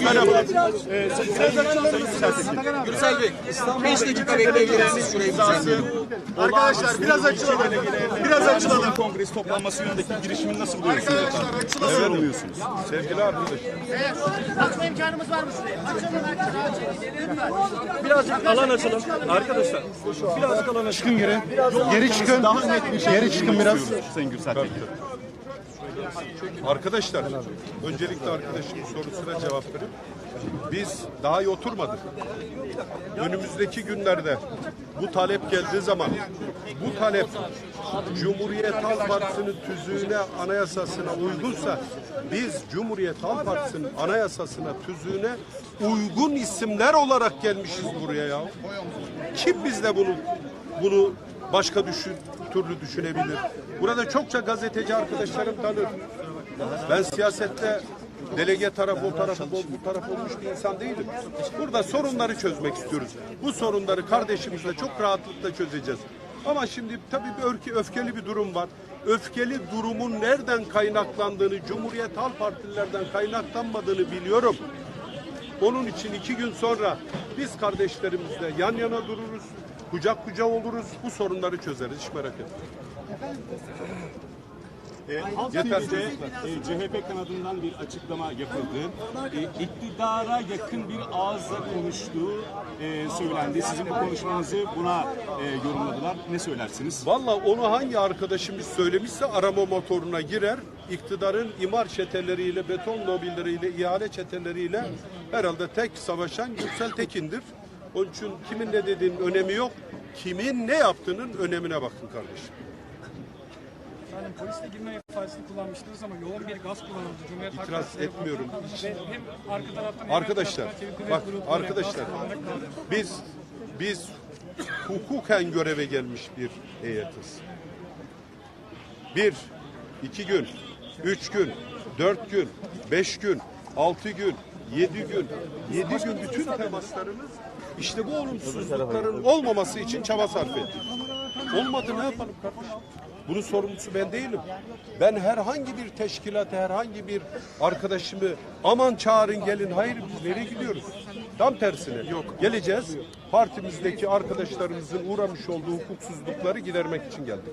Dostlarım. Gürsel Bey, 5 dakika bekleyebilir misiniz şurayı Arkadaşlar biraz açılalım. Biraz açılalım. Kongresi toplanması yönündeki girişimin nasıl buluyorsunuz? Arkadaşlar Neler açılalım. buluyorsunuz? Sevgili arkadaşlar. Birazcık alan açalım. Arkadaşlar birazcık alan açalım. Çıkın geri. Geri çıkın. Daha net bir şey geri çıkın biraz. Sayın Gürsel Bey. Arkadaşlar, öncelikle arkadaşımın sorusuna cevap verip biz daha iyi oturmadık. Önümüzdeki günlerde bu talep geldiği zaman bu talep Cumhuriyet Halk Partisi'nin tüzüğüne, anayasasına uygunsa biz Cumhuriyet Halk Partisi'nin anayasasına, tüzüğüne uygun isimler olarak gelmişiz buraya ya. Kim bizle bunu bunu başka düşün, türlü düşünebilir? Burada çokça gazeteci arkadaşlarım tanır. Ben siyasette delege tarafı o tarafı bu, taraf olmuş bir insan değilim. Burada sorunları çözmek istiyoruz. Bu sorunları kardeşimizle çok rahatlıkla çözeceğiz. Ama şimdi tabii bir öfke, öfkeli bir durum var. Öfkeli durumun nereden kaynaklandığını, Cumhuriyet Halk Partililerden kaynaklanmadığını biliyorum. Onun için iki gün sonra biz kardeşlerimizle yan yana dururuz, kucak kucağa oluruz, bu sorunları çözeriz. Hiç merak etmeyin. E, Halk. TV'de e, CHP kanadından bir açıklama yapıldı. E, iktidara yakın bir ağızla konuştuğu e, söylendi. Sizin bu konuşmanızı buna e, yorumladılar. Ne söylersiniz? Valla onu hangi arkadaşımız söylemişse arama motoruna girer. iktidarın imar çeteleriyle, beton lobbileriyle, ihale çeteleriyle herhalde tek savaşan Gürsel Tekin'dir. Onun için kimin ne dediğinin önemi yok. Kimin ne yaptığının önemine bakın kardeşim. Yani polisle girme ifadesini kullanmıştınız ama yoğun bir gaz kullanıldı. Cumhuriyet Halk İtiraz etmiyorum. Ve hem arka taraftan hem Arkadaşlar, ön taraftan çevik bak grupları arkadaşlar, gaz kullanarak kaldı. biz biz hukuken göreve gelmiş bir heyetiz. Bir, iki gün, üç gün, dört gün, beş gün, altı gün, yedi gün, yedi gün bütün temaslarımız işte bu olumsuzlukların olmaması için çaba sarf ettik. Olmadı ne yapalım kardeşim? Bunun sorumlusu ben değilim. Ben herhangi bir teşkilat, herhangi bir arkadaşımı aman çağırın gelin. Hayır biz nereye gidiyoruz? Tam tersine. Yok. Geleceğiz. Partimizdeki arkadaşlarımızın uğramış olduğu hukuksuzlukları gidermek için geldik.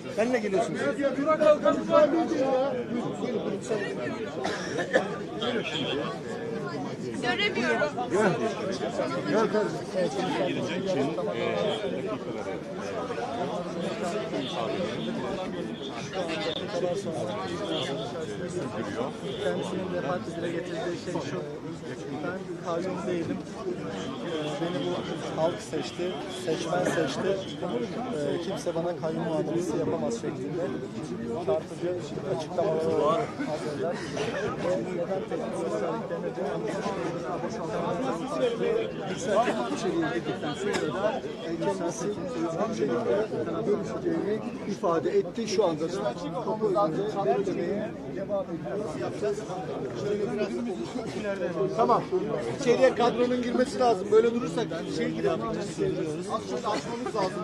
Devran. Benimle geliyorsunuz. Göremiyorum. Kendisinin defaatçe dile getirdiği şey şu. Ben kayyum değilim. Ee, Beni bu halk seçti, seçmen seçti. Kimse bana kayyum muamelesi yapamaz şeklinde çarpıcı açıklamalar oldu az evvel. Ve neden tepki gösterdiklerini de Yükseltip içeriye girdikten sonra da kendisi bu şekilde dönüşeceğini ifade etti. Şu anda kapı önünde. Tamam. İçeriye kadronun girmesi lazım. Böyle durursak şey giremeyiz. Aslında açmamız lazım.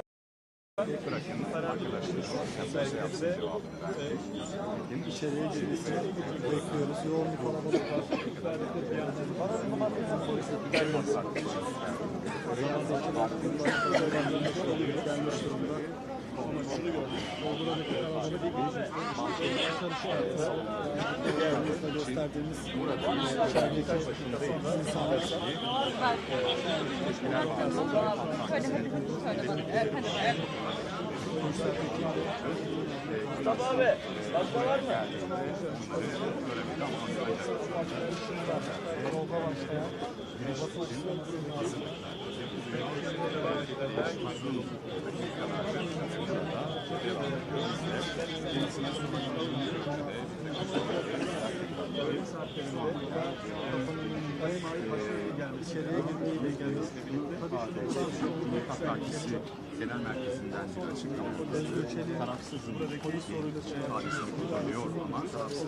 açın. Burada İçeriye girmesini bekliyoruz. Yoğun bir kalabalık var. gösterdiğimiz içerideki insanlar Söyle hadi söyle bana. Evet, hadi. İçeriye girmeyle ilgili Cumhuriyet Partisi Genel Merkezi'nden bir açıklama yapıldı. Tarafsızın polis ifadesini kullanıyor ama tarafsız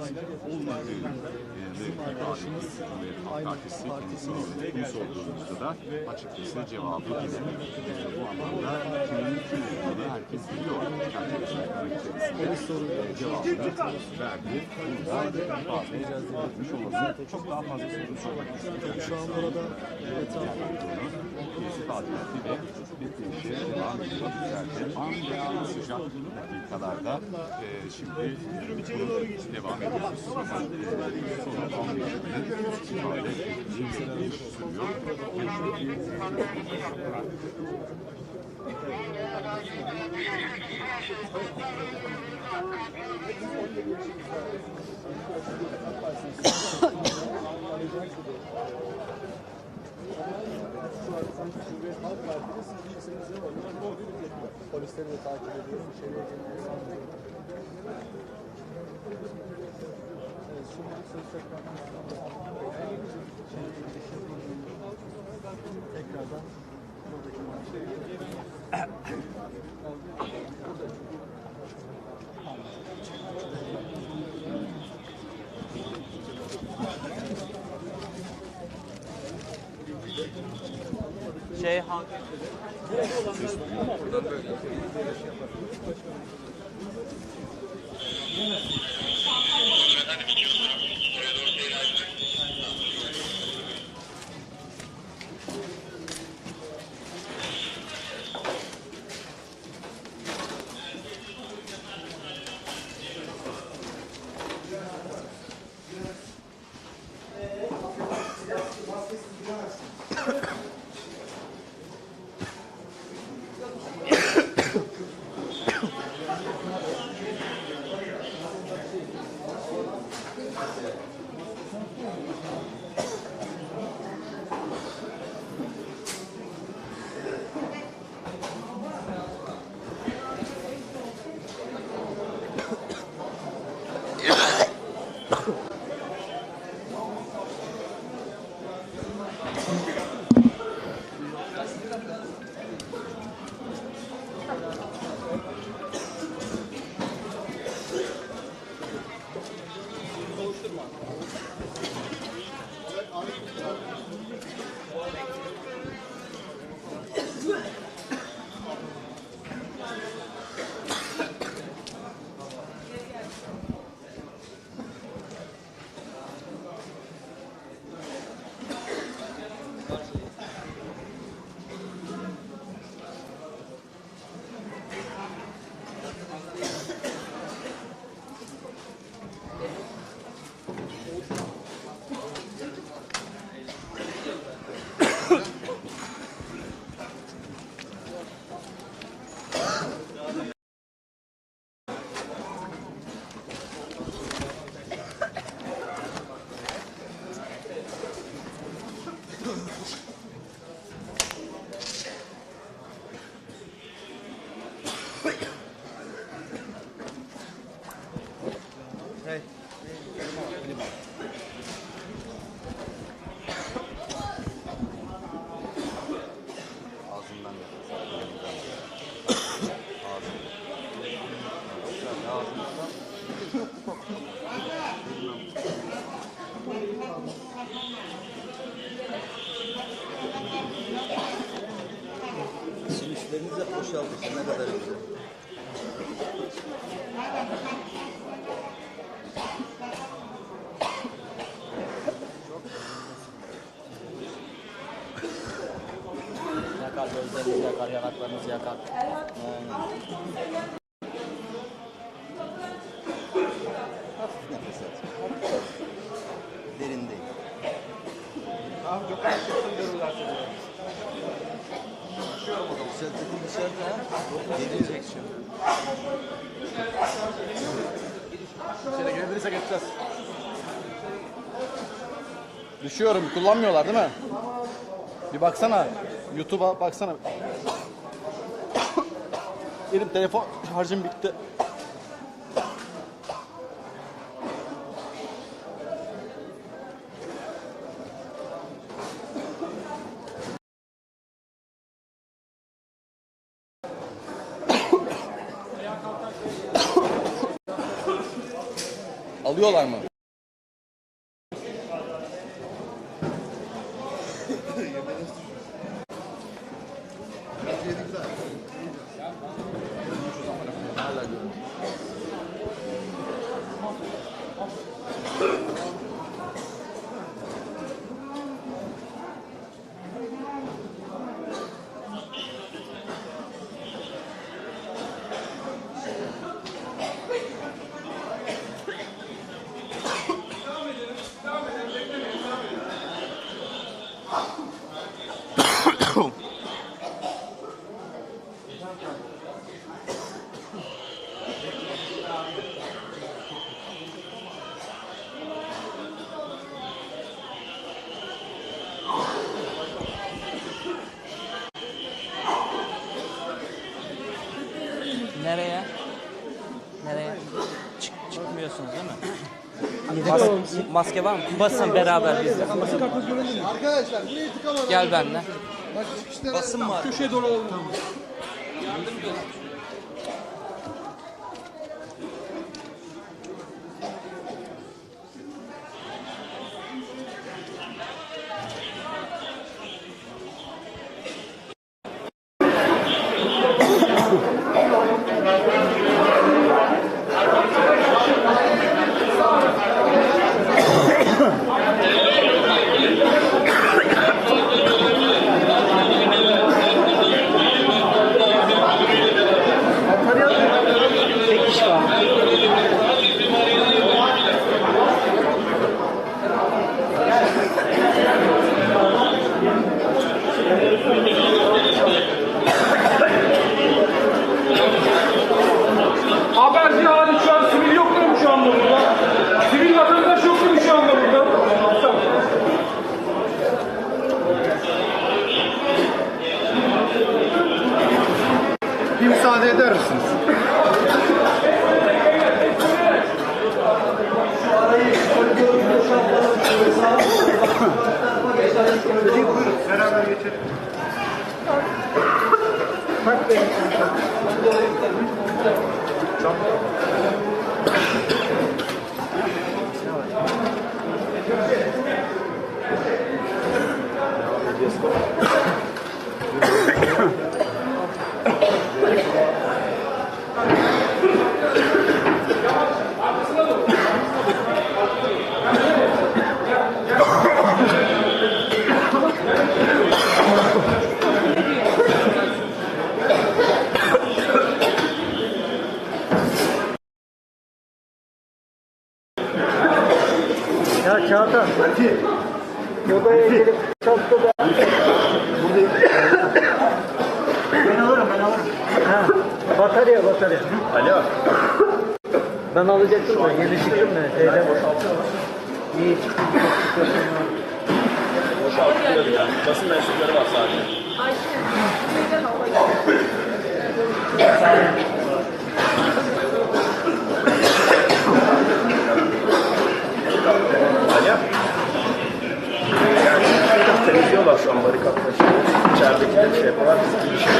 olmadığını ve ifade etti Cumhuriyet Halk Partisi kendisini bunu sorduğumuzda da açıkçası cevabı e, bu anlamda kimin kim olduğunu herkes biliyor. Arkadaşlar içerisinde cevabını verdi. Burada ifade etmiş olalım. Çok daha fazla soru sormak istiyorum. şu an burada etrafta ifade etti ve bekleyişe devam ediyor. Güzelce an ve an sıcak dakikalarda e, şimdi devam ediyoruz. Son 15 günde ifade ettiği sürüyor. Polisleri de takip ediyoruz. İçeriye sanmıyorum. Evet, şimdi söz tekrar tekrardan buradaki maçı Şeyhan. Elinize boşaldı işte ne kadar güzel. Yakar gözlerinizi yakar, yanaklarınızı yakar. Hafif Dışarıda ha. Geçeceğiz. Düşüyorum. Kullanmıyorlar değil mi? Bir baksana. YouTube'a baksana. Benim telefon şarjım bitti. Alıyorlar mı? Nereye? Nereye? Çık, çıkmıyorsunuz değil mi? Mas- maske var mı? Basın beraber biz. de. Arkadaşlar buraya tıkamadan. Gel benimle. Bak Basın var. Köşeye doğru alalım. Haberci Gracias. Gelip çoktu da. ben alırım ben alırım. Ha, batarya batarya. Alo. Ben alacaktım da yeni çıktım da şeyden. İyi çıktım. Basın mensupları var sadece. Temizliyorlar şu an barikatları. İçeridekileri şey yapıyorlar. Biz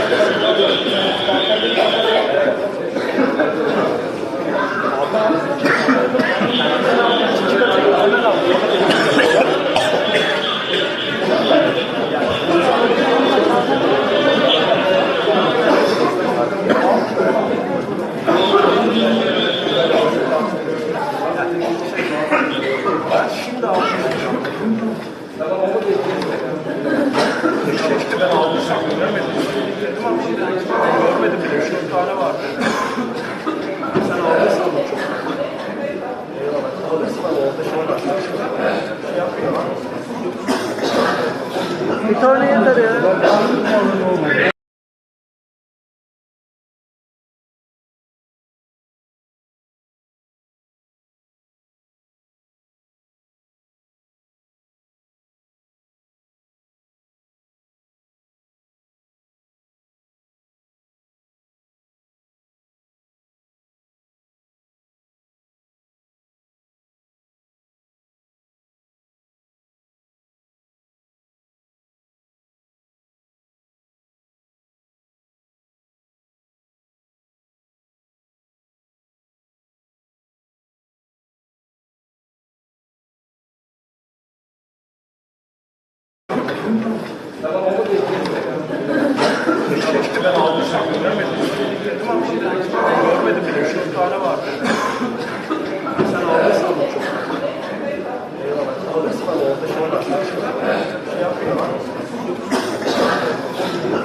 bir şey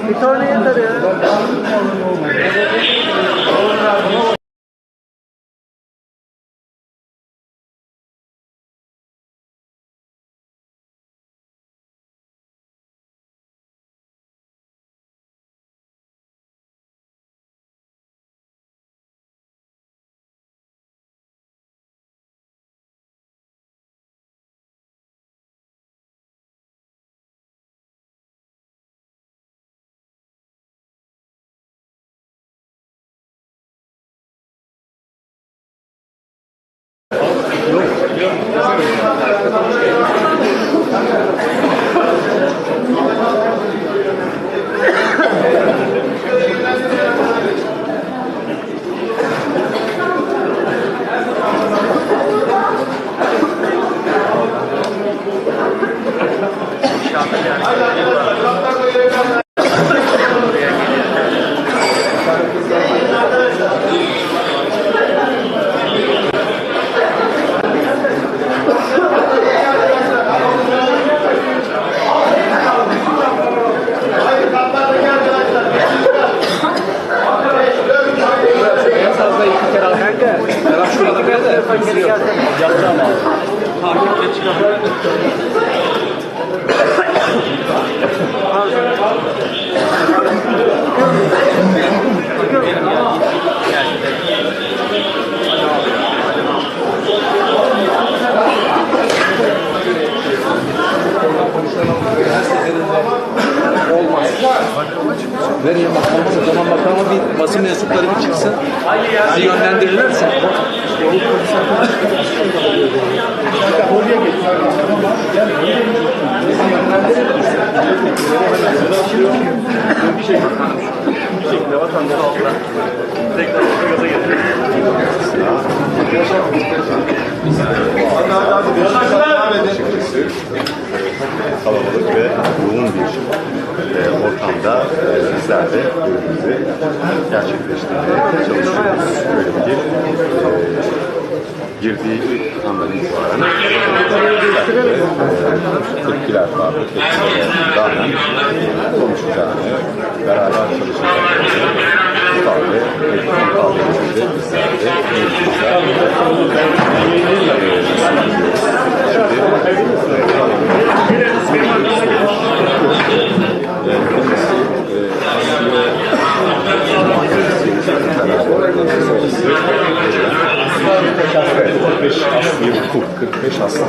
Bir tane yeter ya. Não. Kalabalık ve yoğun bir e, ortamda e, bizler de görevimizi gerçekleştirmeye çalışıyoruz. Böyle bir e, girdiği andan itibaren e, tepkiler var. Bu tepkilere rağmen konuşacağını, beraber çalışacağını ifade etmek kabiliyetinde bizler de Evet, 45 asli hukuk, 45 asli